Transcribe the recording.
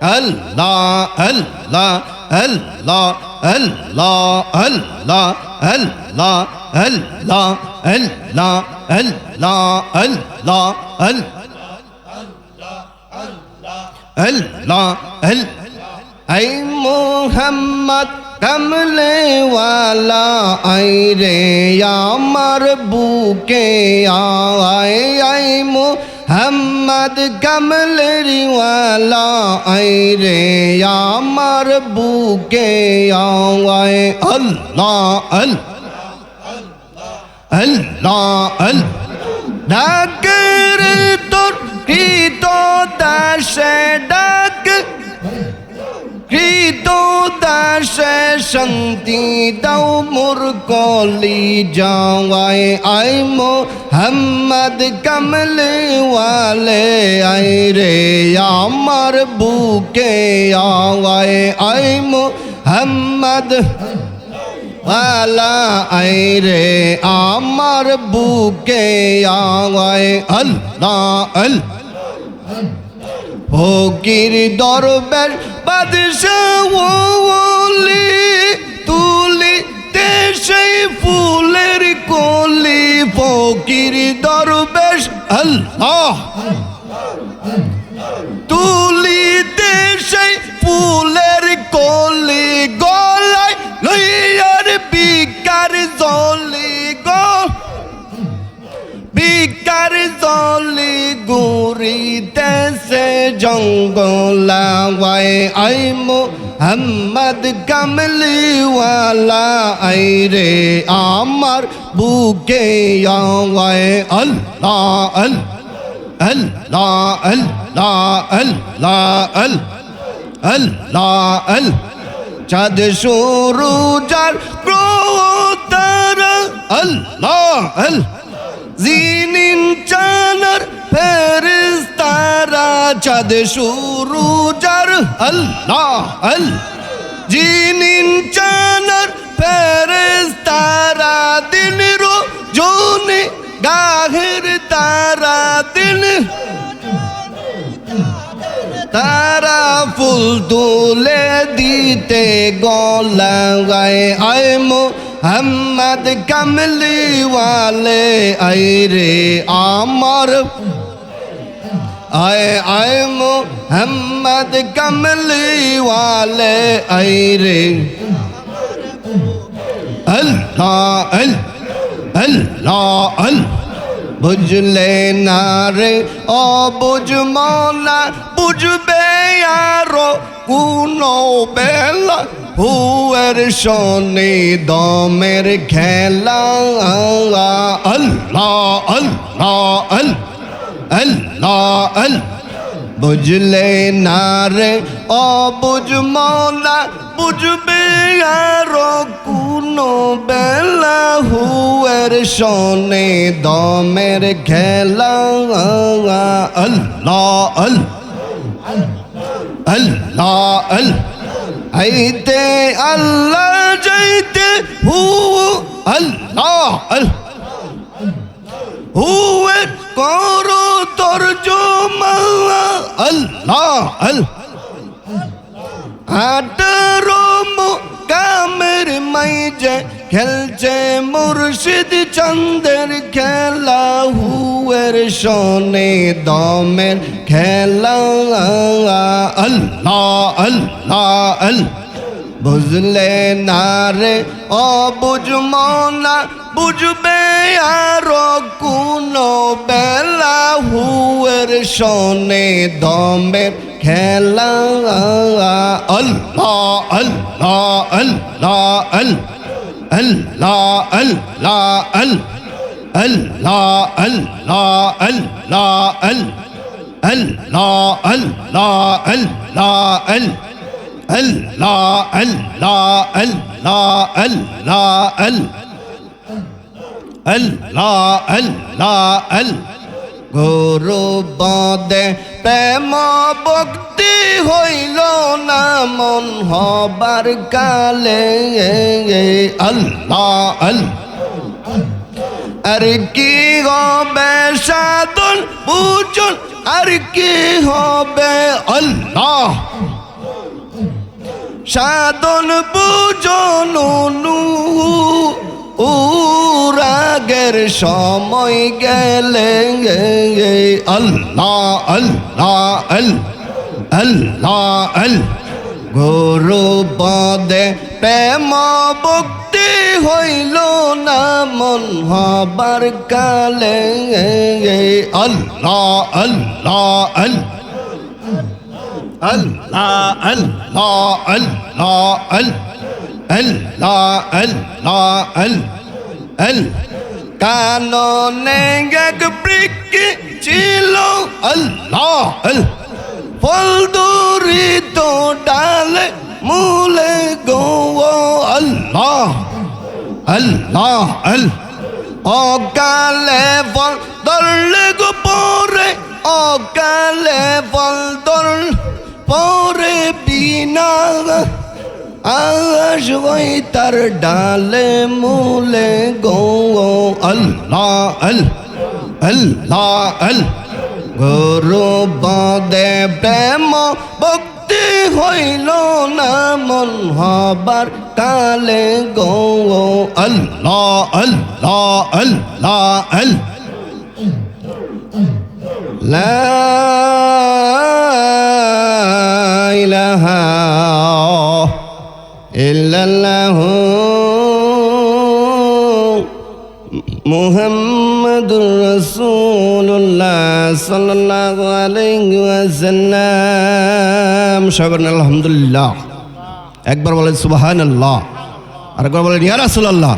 আল্লাহ আল্লাহ আল্লাহ আল্লাহ আল্লাহ আল্লাহ আল্লাহ আল্লাহ আল্লাহ আল্লাহ আল্লাহ আল্লাহ I Mohammad কমলে ওয়ালা I রে আমার বুকে আয় আই মোহাম্মদ গামলেরি ওয়ালা আই রে আমার বুকে আয় আল্লাহ আল্লাহ আল্লাহ আল্লাহ। শান্তি দাও মোর কলি যাওয়ায় আই মোহাম্মদ কমলে ওয়ালে আই রে আমার বুকে আওয়ায় আই মোহাম্মদ আলা আই রে আমার বুকে আওয়ায় আল্লাহ আল ফকির দরবার বাদশাহ আল্লাহ। তুলিতে সেই ফুলের কলি গলায় লইয়ার বিকার জলি গো। বিকার জলি গুরিতেছে জঙ্গলাওয়ায় আই মোহাম্মদ কামলিওয়ালা আই রে আমার বুকে আওয়ায়, আল্লাহ আল্লাহ আল্লাহ আল্লাহ আল্লাহ আল্লাহ। আল চাঁদ শুরু যার ক্রোতার আল্লাহ আল জিনিন চানার ফেরিস্তারা চাঁদ শুরু, যার আল্লাহ আল জিনিন চানার ফেরিস্তারা দিন রো জোনে গাহের তারা দিন। তারা ফুল তুলে দিতে গলায় আয় মোহাম্মদ কামলি ওয়ালে আয় আমার আয় মোহাম্মদ কামলি ওয়ালে, আয় রে। আল্লাহ আল্লাহ আল্লাহ আল্লাহ বুঝলে না রে অবুঝ মনা বুঝবে আরও কোনো বেলা। হুয়ের শনি দমের খেলা, আল্লাহ আল্লাহ আল্লাহ আল্লাহ আল্লাহ বুঝলে না রে অবুঝ মনা বুঝবে আরও কোনো বেলা হুয়ের শনে দমের খেলা আল্লাহ আল্লাহ আল্লাহ আল্লাহ আইতে আল্লাহ যাইতে হু আল্লাহ আল্লাহ হুয়ের আল্লাহ আল্লাহ। কামের মাইজে খেলছে মুর্শিদ চন্দের খেলা, হুয়ের শোনে দমের খেলা। আল্লাহ আল্লাহ আল্লাহ। বুঝলে না রে অবুঝ মনা, বুঝবে আরও কোনো বেলা হুয়ের শোনে দমের খেলা আল্লাহ আল্লাহ আল্লাহ আল্লাহ আল্লাহ আল্লাহ আল্লাহ আল্লাহ আল্লাহ আল্লাহ আল্লাহ আল্লাহ আল্লাহ Allah Allah Allah Allah Allah Allah Allah গুরু পদে প্রেম ভক্তি হইল না, মন হবার কালে। আল্লাহ আল্লাহ। আর কি হবে সাধন বুঝুন আর কি হবে আল্লাহ। সাধন বুজন রাগের সময় গেলে আল্লাহ আল্লাহ আল্লাহ আল্লাহ, আল। গুরু পদে প্রেম ভক্তি হইল না, মন হবার কালে আল্লাহ আল্লাহ, আল। আল্লাহ আল্লাহ আল্লাহ, আল। আল্লাহ আল্লাহ আল আল কাননে এক বৃক্ষ ছিল আল্লাহ আল ফল দূরিত ডালে মূলে গো আল্লাহ আল্লাহ আল অকালে ফল ধরলে গো পরে অকালে ফল ধর পরে বিনা আশ ওই তার ডালে মূলে গো আল্লাহ আল আল্লাহ। আল গুরু বদে প্রেম, ভক্তি হইল না মন হবার কালে গো আল্লাহ আল্লাহ আল্লাহ আল لا রসুল্লাহ সাল্লাহ আলাইসাল্লাম সবার আলহামদুলিল্লাহ একবার বলেন সুবাহান আল্লাহ আরেকবার বলেন ইয়া রাসুল্লাহ